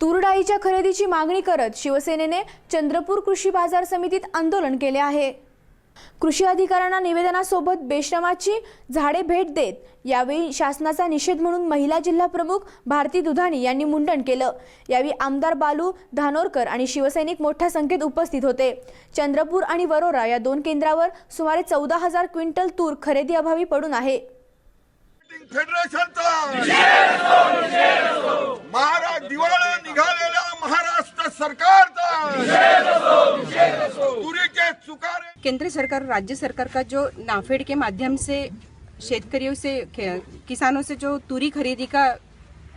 तूर खरेदीची मागणी करत शिवसेनेने चंद्रपूर कृषी बाजार समितीत आंदोलन केले आहे. कृषी अधिकाऱ्यांना निवेदनासोबत बेश्रमाची झाडे भेट देत यावेळी शासनाचा निषेध म्हणून महिला जिल्हा प्रमुख भारती दुधाणी यांनी मुंडन केलं. यावेळी आमदार बालू धानोरकर आणि शिवसैनिक मोठ्या संख्येत उपस्थित होते. चंद्रपूर आणि वरोरा या दोन केंद्रावर सुमारे चौदा हजार क्विंटल तूर खरेदी अभावी पडून आहे. तुरीचे केंद्र सरकार, राज्य सरकार का जो नाफेड के माध्यम से शेतकरियों से किसानों से जो तूरी खरीदी का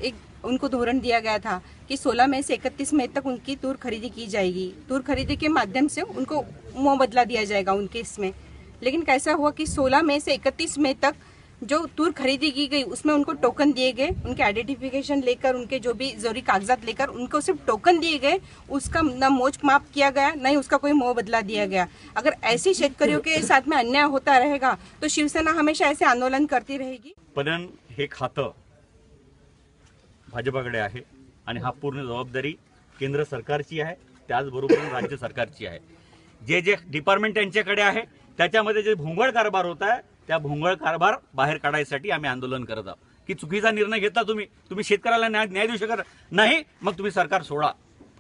एक, उनको धोरण दिया गया था कि 16 मई से 31 मई तक उनकी तूर खरीदी की जाएगी। तूर खरीदी के माध्यम से उनको मुँह बदला दिया जाएगा उनके इसमें। लेकिन कैसा हुआ कि 16 मई से 31 मई तक जो तूर खरीदी की गई, उसमें उनको टोकन दिए गए, उनके आइडेंटिफिकेशन लेकर, उनके जो भी ज़रूरी कागजात लेकर, उनको सिर्फ़ टोकन दिए गए, उसका न मोज माप किया गया, न ही उसका कोई मोह बदला दिया गया। अगर ऐसी शेतकरियों के साथ में अन्याय होता रहेगा तो शिवसेना हमेशा ऐसे आंदोलन करती रहेगी। पणन हे खातं भाजपाकडे आहे आणि हा पूर्ण जबाबदारी केंद्र सरकारची आहे, त्याचबरोबर राज्य सरकारची आहे. जे जे डिपार्टमेंट त्याच्यामध्ये जे भोंगळ कारभार होत आहे त्या भोंगळ कारभार बाहेर काढायसाठी आम्ही आंदोलन करत आहोत. की चुकीचा निर्णय घेतला तुम्ही तुम्ही शेतकऱ्याला न्याय न्याय देऊ शकत नाही मग तुम्ही सरकार सोडा.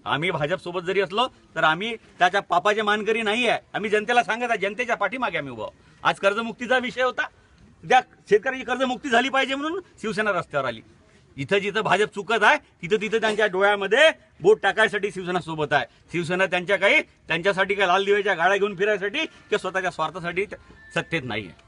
आम्ही भाजपसोबत जरी असलो तर आम्ही त्याच्या पापाचे मानकरी नाही आहे आम्ही जनतेला सांगत आहे जनतेच्या पाठीमागे आम्ही उभं आज कर्जमुक्तीचा विषय होता. त्या शेतकऱ्याची कर्जमुक्ती झाली पाहिजे म्हणून शिवसेना रस्त्यावर आली. इथं जिथं भाजप चुकत आहे तिथं तिथं त्यांच्या डोळ्यामध्ये बोट टाकायसाठी शिवसेना सोबत आहे. शिवसेना त्यांच्या काही त्यांच्यासाठी काही लाल दिव्याच्या गाड्या घेऊन फिरायसाठी किंवा स्वतःच्या स्वार्थासाठी सत्तेत नाही आहे